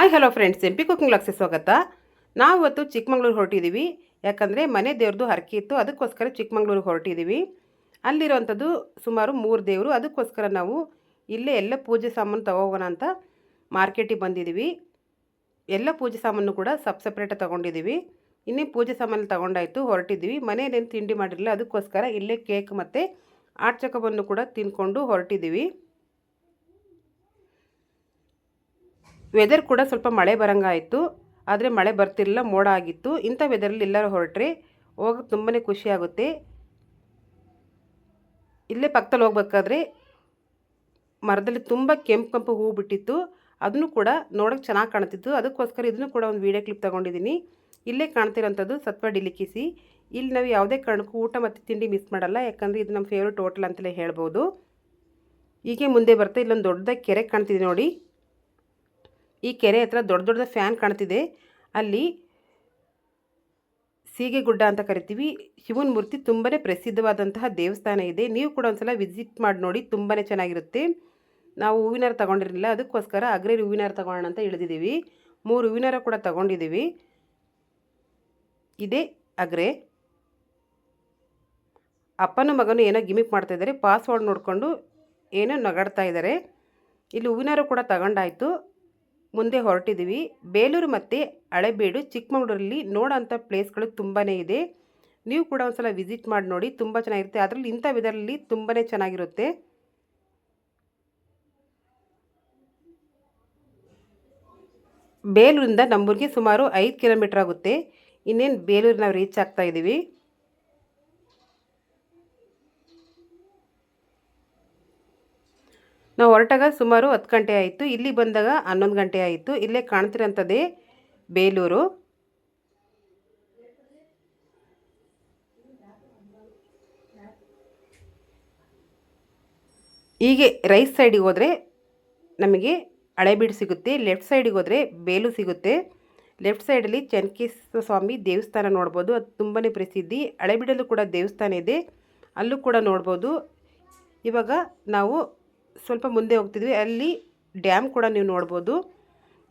Hi hello friends M P cooking ಲಾಕ್ಸಿಗೆ ಸ್ವಾಗತ. ನಾವು ಇವತ್ತು ಚಿಕ್ಕಮಂಗ್ಳೂರು ಹೊರಟಿದ್ದೀವಿ ಯಾಕಂದರೆ ಮನೆ ದೇವ್ರದ್ದು ಹರಕೆ ಇತ್ತು. ಅದಕ್ಕೋಸ್ಕರ ಚಿಕ್ಕಮಂಗ್ಳೂರಿಗೆ ಹೊರಟಿದ್ದೀವಿ ಅಲ್ಲಿರುವಂಥದ್ದು ಸುಮಾರು ಮೂರು ದೇವರು. ಅದಕ್ಕೋಸ್ಕರ ನಾವು ಇಲ್ಲೇ ಎಲ್ಲ ಪೂಜೆ ಸಾಮಾನು ತಗೋಗೋಣ ಅಂತ ಮಾರ್ಕೆಟಿಗೆ ಬಂದಿದ್ದೀವಿ ಎಲ್ಲ ಪೂಜೆ ಸಾಮಾನು ಕೂಡ ಸಪ್ ಸಪ್ರೇಟಾಗಿ ತೊಗೊಂಡಿದ್ದೀವಿ ಇನ್ನೇ ಪೂಜೆ ಸಾಮಾನು ತಗೊಂಡಾಯಿತು ಹೊರಟಿದ್ದೀವಿ ಮನೆಯಲ್ಲೇನು ತಿಂಡಿ ಮಾಡಿರಲಿಲ್ಲ. ಅದಕ್ಕೋಸ್ಕರ ಇಲ್ಲೇ ಕೇಕ್ ಮತ್ತು ಆಟ್ ಚಕವನ್ನು ಕೂಡ ತಿಂದ್ಕೊಂಡು ಹೊರಟಿದ್ದೀವಿ ವೆದರ್ ಕೂಡ ಸ್ವಲ್ಪ ಮಳೆ ಬರಂಗಾಯಿತು. ಆದರೆ ಮಳೆ ಬರ್ತಿರಲಿಲ್ಲ, ಮೋಡ ಆಗಿತ್ತು. ಇಂಥ ವೆದರಲ್ಲಿ ಎಲ್ಲರೂ ಹೊರಟ್ರೆ ಹೋಗಕ್ಕೆ ತುಂಬಾ ಖುಷಿ ಆಗುತ್ತೆ. ಇಲ್ಲೇ ಪಕ್ಕದಲ್ಲಿ ಹೋಗ್ಬೇಕಾದ್ರೆ ಮರದಲ್ಲಿ ತುಂಬ ಕೆಂಪು ಕೆಂಪು ಹೂ ಬಿಟ್ಟಿತ್ತು. ಅದನ್ನು ಕೂಡ ನೋಡೋಕ್ಕೆ ಚೆನ್ನಾಗಿ ಕಾಣ್ತಿತ್ತು. ಅದಕ್ಕೋಸ್ಕರ ಇದನ್ನು ಕೂಡ ಒಂದು ವೀಡಿಯೋ ಕ್ಲಿಪ್ ತೊಗೊಂಡಿದ್ದೀನಿ. ಇಲ್ಲೇ ಕಾಣ್ತಿರೋಂಥದ್ದು ಸತ್ವ ಡಿಲಿಕಿಸಿ. ಇಲ್ಲಿ ನಾವು ಯಾವುದೇ ಕಾರಣಕ್ಕೂ ಊಟ ಮತ್ತು ತಿಂಡಿ ಮಿಸ್ ಮಾಡಲ್ಲ. ಯಾಕಂದರೆ ಇದು ನಮ್ಮ ಫೇವ್ರೆಟ್ ಹೋಟೆಲ್ ಅಂತಲೇ ಹೇಳ್ಬೋದು. ಹೀಗೆ ಮುಂದೆ ಬರ್ತಾ ಇಲ್ಲೊಂದು ದೊಡ್ಡದಾಗಿ ಕೆರೆ ಕಾಣ್ತಿದೆ ನೋಡಿ. ಈ ಕೆರೆ ಹತ್ರ ದೊಡ್ಡ ದೊಡ್ಡ ಫ್ಯಾನ್ ಕಾಣ್ತಿದೆ. ಅಲ್ಲಿ ಸೀಗೆ ಗುಡ್ಡ ಅಂತ ಕರಿತೀವಿ. ಶಿವನ ಮೂರ್ತಿ ತುಂಬಾ ಪ್ರಸಿದ್ಧವಾದಂತಹ ದೇವಸ್ಥಾನ ಇದೆ. ನೀವು ಕೂಡ ಒಂದ್ಸಲ ವಿಸಿಟ್ ಮಾಡಿ ನೋಡಿ ತುಂಬಾ ಚೆನ್ನಾಗಿರುತ್ತೆ. ನಾವು ಹೂವಿನಾರ ತಗೊಂಡಿರಲಿಲ್ಲ. ಅದಕ್ಕೋಸ್ಕರ ಅಗ್ರೇರಿ ಹೂವಿನಾರ ತಗೋಣ ಅಂತ ಇಳಿದಿದ್ದೀವಿ ಮೂರು ಹೂವಿನಾರ ಕೂಡ ತಗೊಂಡಿದ್ದೀವಿ. ಇದೇ ಅಗ್ರೆ. ಅಪ್ಪನ ಮಗನು ಏನೋ ಗಿಮಿಕ್ ಮಾಡ್ತಾ ಇದ್ದಾರೆ. ಪಾಸ್ವರ್ಡ್ ನೋಡಿಕೊಂಡು ಏನೋ ನಗಾಡ್ತಾ ಇದ್ದಾರೆ. ಇಲ್ಲಿ ಹೂವಿನಾರು ಕೂಡ ತಗೊಂಡಾಯಿತು. ಮುಂದೆ ಹೊರಟಿದ್ದೀವಿ. ಬೇಲೂರು ಮತ್ತು ಹಳೆಬೀಡು, ಚಿಕ್ಕಮಗಳೂರಲ್ಲಿ ನೋಡೋಂಥ ಪ್ಲೇಸ್ಗಳು ತುಂಬಾ ಇದೆ. ನೀವು ಕೂಡ ಒಂದ್ಸಲ ವಿಸಿಟ್ ಮಾಡಿ ನೋಡಿ, ತುಂಬ ಚೆನ್ನಾಗಿರುತ್ತೆ. ಅದರಲ್ಲಿ ಇಂಥ ವಿಧರಲ್ಲಿ ತುಂಬಾ ಚೆನ್ನಾಗಿರುತ್ತೆ. ಬೇಲೂರಿಂದ ನಮ್ಮೂರಿಗೆ ಸುಮಾರು ಐದು ಕಿಲೋಮೀಟ್ರ್ ಆಗುತ್ತೆ. ಇನ್ನೇನು ಬೇಲೂರು ನಾವು ರೀಚ್ ಆಗ್ತಾ ಇದ್ದೀವಿ ನಾವು ಹೊರಟಾಗ ಸುಮಾರು ಹತ್ತು ಗಂಟೆ ಆಯಿತು. ಇಲ್ಲಿ ಬಂದಾಗ ಹನ್ನೊಂದು ಗಂಟೆ ಆಯಿತು. ಇಲ್ಲೇ ಕಾಣ್ತಿರೋಂಥದ್ದೇ ಬೇಲೂರು. ಹೀಗೆ ರೈಟ್ ಸೈಡಿಗೆ ಹೋದರೆ ನಮಗೆ ಹಳೆಬೀಡು ಸಿಗುತ್ತೆ. ಲೆಫ್ಟ್ ಸೈಡಿಗೆ ಹೋದರೆ ಬೇಲು ಸಿಗುತ್ತೆ. ಲೆಫ್ಟ್ ಸೈಡಲ್ಲಿ ಚನ್ಕೇಶ್ವರ ಸ್ವಾಮಿ ದೇವಸ್ಥಾನ ನೋಡ್ಬೋದು. ಅದು ತುಂಬಾ ಪ್ರಸಿದ್ಧಿ. ಹಳೆಬೀಡಲ್ಲೂ ಕೂಡ ದೇವಸ್ಥಾನ ಇದೆ. ಅಲ್ಲೂ ಕೂಡ ನೋಡ್ಬೋದು. ಇವಾಗ ನಾವು ಸ್ವಲ್ಪ ಮುಂದೆ ಹೋಗ್ತಿದ್ವಿ. ಅಲ್ಲಿ ಡ್ಯಾಮ್ ಕೂಡ ನೀವು ನೋಡ್ಬೋದು.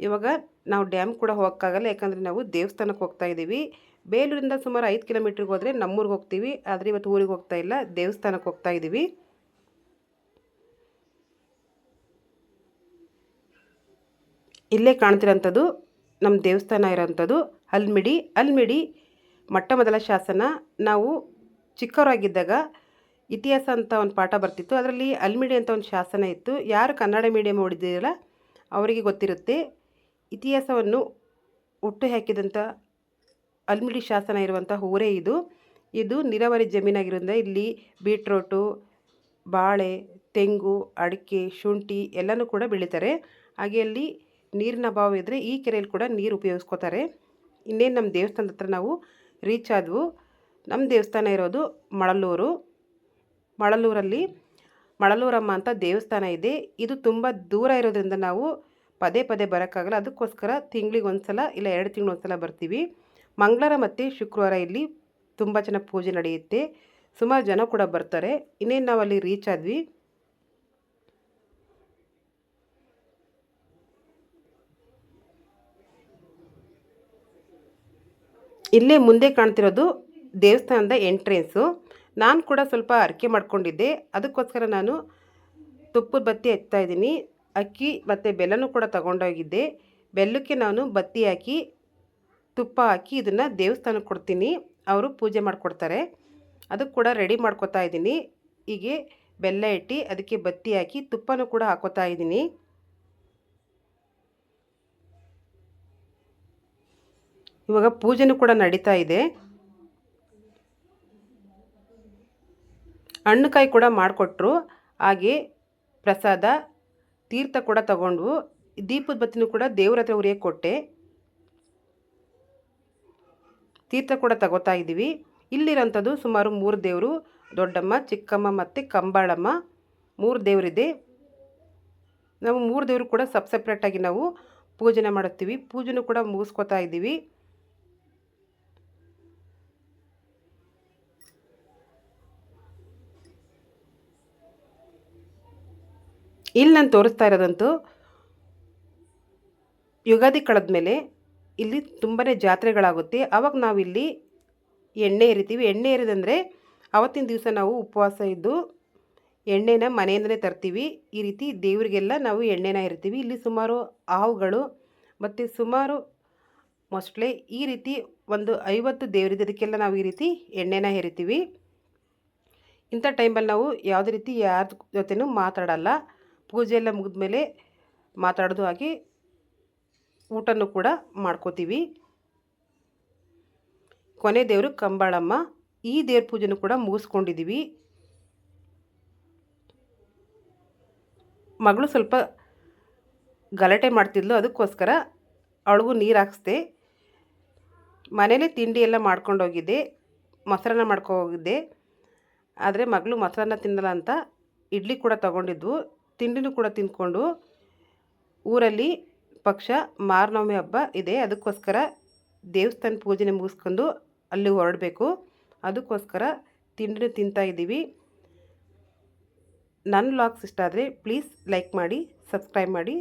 ಇವಾಗ ನಾವು ಡ್ಯಾಮ್ ಕೂಡ ಹೋಗೋಕ್ಕಾಗಲ್ಲ, ಯಾಕಂದರೆ ನಾವು ದೇವಸ್ಥಾನಕ್ಕೆ ಹೋಗ್ತಾ ಇದ್ದೀವಿ. ಬೇಲೂರಿಂದ ಸುಮಾರು ಐದು ಕಿಲೋಮೀಟ್ರಿಗೆ ಹೋದರೆ ನಮ್ಮೂರಿಗೆ ಹೋಗ್ತೀವಿ. ಆದರೆ ಇವತ್ತು ಊರಿಗೆ ಹೋಗ್ತಾ ಇಲ್ಲ, ದೇವಸ್ಥಾನಕ್ಕೆ ಹೋಗ್ತಾ ಇದ್ದೀವಿ. ಇಲ್ಲೇ ಕಾಣ್ತಿರೋಂಥದ್ದು, ನಮ್ಮ ದೇವಸ್ಥಾನ ಇರೋಂಥದ್ದು ಅಲ್ಮಿಡಿ. ಅಲ್ಮಿಡಿ ಮೊಟ್ಟ ಮೊದಲ ಶಾಸನ. ನಾವು ಚಿಕ್ಕವರಾಗಿದ್ದಾಗ ಇತಿಹಾಸ ಅಂತ ಒಂದು ಪಾಠ ಬರ್ತಿತ್ತು. ಅದರಲ್ಲಿ ಅಲ್ಮಿಡಿ ಅಂತ ಒಂದು ಶಾಸನ ಇತ್ತು. ಯಾರು ಕನ್ನಡ ಮೀಡಿಯಮ್ ಓಡಿದ್ದೀರಲ್ಲ ಅವರಿಗೆ ಗೊತ್ತಿರುತ್ತೆ. ಇತಿಹಾಸವನ್ನು ಹುಟ್ಟು ಹಾಕಿದಂಥ ಅಲ್ಮಿಡಿ ಶಾಸನ ಇರುವಂಥ ಊರೇ ಇದು. ಇದು ನೀರಾವರಿ ಜಮೀನಾಗಿರೋದ್ರಿಂದ ಇಲ್ಲಿ ಬೀಟ್ರೋಟು, ಬಾಳೆ, ತೆಂಗು, ಅಡಿಕೆ, ಶುಂಠಿ ಎಲ್ಲನೂ ಕೂಡ ಬೆಳೀತಾರೆ. ಹಾಗೆ ಅಲ್ಲಿ ನೀರಿನ ಅಭಾವ ಇದ್ದರೆ ಈ ಕೆರೆಯಲ್ಲಿ ಕೂಡ ನೀರು ಉಪಯೋಗಿಸ್ಕೋತಾರೆ. ಇನ್ನೇನು ನಮ್ಮ ದೇವಸ್ಥಾನದ ಹತ್ರ ನಾವು ರೀಚ್ ಆದವು. ನಮ್ಮ ದೇವಸ್ಥಾನ ಇರೋದು ಮಳಲೂರು ಮಳಲೂರಲ್ಲಿ, ಮಳಲೂರಮ್ಮ ಅಂತ ದೇವಸ್ಥಾನ ಇದೆ. ಇದು ತುಂಬ ದೂರ ಇರೋದ್ರಿಂದ ನಾವು ಪದೇ ಪದೇ ಬರೋಕ್ಕಾಗಲ್ಲ. ಅದಕ್ಕೋಸ್ಕರ ತಿಂಗಳಿಗೆ ಒಂದು ಸಲ ಇಲ್ಲ ಎರಡು ತಿಂಗಳು ಒಂದು ಸಲ ಬರ್ತೀವಿ. ಮಂಗಳವಾರ ಮತ್ತು ಶುಕ್ರವಾರ ಇಲ್ಲಿ ತುಂಬ ಚೆನ್ನಾಗಿ ಪೂಜೆ ನಡೆಯುತ್ತೆ. ಸುಮಾರು ಜನ ಕೂಡ ಬರ್ತಾರೆ. ಇನ್ನೇನು ನಾವು ಅಲ್ಲಿ ರೀಚ್ ಆದ್ವಿ? ಇಲ್ಲೇ ಮುಂದೆ ಕಾಣ್ತಿರೋದು ದೇವಸ್ಥಾನದ ಎಂಟ್ರೆನ್ಸು ನಾನು ಕೂಡ ಸ್ವಲ್ಪ ಅರಿಕೆ ಮಾಡ್ಕೊಂಡಿದ್ದೆ. ಅದಕ್ಕೋಸ್ಕರ ನಾನು ತುಪ್ಪದ ಬತ್ತಿ ಹಚ್ತಾ ಇದ್ದೀನಿ. ಅಕ್ಕಿ ಮತ್ತು ಬೆಲ್ಲನೂ ಕೂಡ ತಗೊಂಡೋಗಿದ್ದೆ. ಬೆಲ್ಲಕ್ಕೆ ನಾನು ಬತ್ತಿ ಹಾಕಿ, ತುಪ್ಪ ಹಾಕಿ ಇದನ್ನು ದೇವಸ್ಥಾನಕ್ಕೆ ಕೊಡ್ತೀನಿ. ಅವರು ಪೂಜೆ ಮಾಡಿಕೊಡ್ತಾರೆ. ಅದಕ್ಕೆ ಕೂಡ ರೆಡಿ ಮಾಡ್ಕೊತಾ ಇದ್ದೀನಿ. ಹೀಗೆ ಬೆಲ್ಲ ಇಟ್ಟು ಅದಕ್ಕೆ ಬತ್ತಿ ಹಾಕಿ ತುಪ್ಪನೂ ಕೂಡ ಹಾಕೋತಾ ಇದ್ದೀನಿ. ಇವಾಗ ಪೂಜೆನೂ ಕೂಡ ನಡೀತಾ ಇದೆ. ಹಣ್ಣುಕಾಯಿ ಕೂಡ ಮಾಡಿಕೊಟ್ರು. ಹಾಗೆ ಪ್ರಸಾದ, ತೀರ್ಥ ಕೂಡ ತಗೊಂಡ್ವು. ದೀಪದ ಬತ್ತಿನೂ ಕೂಡ ದೇವ್ರ ಹತ್ರ ಉರಿಯಕ್ಕೆ ಕೊಟ್ಟೆ. ತೀರ್ಥ ಕೂಡ ತಗೋತಾ ಇದ್ದೀವಿ. ಇಲ್ಲಿರೋಂಥದ್ದು ಸುಮಾರು ಮೂರು ದೇವರು, ದೊಡ್ಡಮ್ಮ, ಚಿಕ್ಕಮ್ಮ ಮತ್ತು ಕಂಬಾಳಮ್ಮ. ಮೂರು ದೇವರಿದೆ. ನಾವು ಮೂರು ದೇವರು ಕೂಡ ಸಪ್ ಸಪ್ರೇಟಾಗಿ ನಾವು ಪೂಜನೆ ಮಾಡುತ್ತೀವಿ. ಪೂಜೆನೂ ಕೂಡ ಮುಗಿಸ್ಕೊತಾ ಇದ್ದೀವಿ. ಇಲ್ಲಿ ನಾನು ತೋರಿಸ್ತಾ ಇರೋದಂತೂ ಯುಗಾದಿ ಕಳೆದ್ಮೇಲೆ ಇಲ್ಲಿ ತುಂಬಾ ಜಾತ್ರೆಗಳಾಗುತ್ತೆ. ಆವಾಗ ನಾವಿಲ್ಲಿ ಎಣ್ಣೆ ಎರಿತೀವಿ. ಎಣ್ಣೆ ಎರಿದಂದರೆ ಅವತ್ತಿನ ದಿವಸ ನಾವು ಉಪವಾಸ ಇದ್ದು ಎಣ್ಣೆನ ಮನೆಯಿಂದಲೇ ತರ್ತೀವಿ. ಈ ರೀತಿ ದೇವರಿಗೆಲ್ಲ ನಾವು ಎಣ್ಣೆನ ಇರ್ತೀವಿ ಇಲ್ಲಿ ಸುಮಾರು ಹಾವುಗಳು ಮತ್ತು ಸುಮಾರು ಮೊಸಳೆ ಈ ರೀತಿ ಒಂದು ಐವತ್ತು ದೇವರಿದೆ. ಅದಕ್ಕೆಲ್ಲ ನಾವು ಈ ರೀತಿ ಎಣ್ಣೆನ ಹೆರಿತೀವಿ ಇಂಥ ಟೈಮಲ್ಲಿ ನಾವು ಯಾವುದೇ ರೀತಿ ಯಾರ ಜೊತೆನೂ ಮಾತಾಡಲ್ಲ. ಪೂಜೆ ಎಲ್ಲ ಮುಗಿದ್ಮೇಲೆ ಮಾತಾಡೋದು ಹಾಗೆ ಊಟನೂ ಕೂಡ ಮಾಡ್ಕೋತೀವಿ. ಕೊನೆ ದೇವರು ಕಂಬಾಳಮ್ಮ, ಈ ದೇವ್ರ ಪೂಜೆನೂ ಕೂಡ ಮುಗಿಸ್ಕೊಂಡಿದ್ದೀವಿ ಮಗಳು ಸ್ವಲ್ಪ ಗಲಾಟೆ ಮಾಡ್ತಿದ್ಲು, ಅದಕ್ಕೋಸ್ಕರ ಅವಳಿಗೂ ನೀರು ಹಾಕ್ಸ್ದೆ. ಮನೇಲೇ ತಿಂಡಿ ಎಲ್ಲ ಮಾಡ್ಕೊಂಡೋಗಿದ್ದೆ, ಮೊಸರನ್ನ ಮಾಡ್ಕೊ ಹೋಗಿದ್ದೆ ಆದರೆ ಮಗಳು ಮೊಸರನ್ನ ತಿನ್ನಲ್ಲ ಅಂತ ಇಡ್ಲಿ ಕೂಡ ತಗೊಂಡಿದ್ವು. ತಿಂಡಿನೂ ಕೂಡ ತಿಂದ್ಕೊಂಡು ಊರಲ್ಲಿ ಪಕ್ಷ ಮಾರನವಮಿ ಹಬ್ಬ ಇದೆ. ಅದಕ್ಕೋಸ್ಕರ ದೇವಸ್ಥಾನ ಪೂಜೆನೆ ಮುಗಿಸ್ಕೊಂಡು ಅಲ್ಲಿ ಹೊರಡಬೇಕು. ಅದಕ್ಕೋಸ್ಕರ ತಿಂಡಿನೂ ತಿಂತಾ ಇದ್ದೀವಿ. ನನ್ನ ವ್ಲಾಗ್ಸ್ ಇಷ್ಟ ಆದರೆ ಪ್ಲೀಸ್ ಲೈಕ್ ಮಾಡಿ, ಸಬ್ಸ್ಕ್ರೈಬ್ ಮಾಡಿ,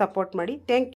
ಸಪೋರ್ಟ್ ಮಾಡಿ. Thank you.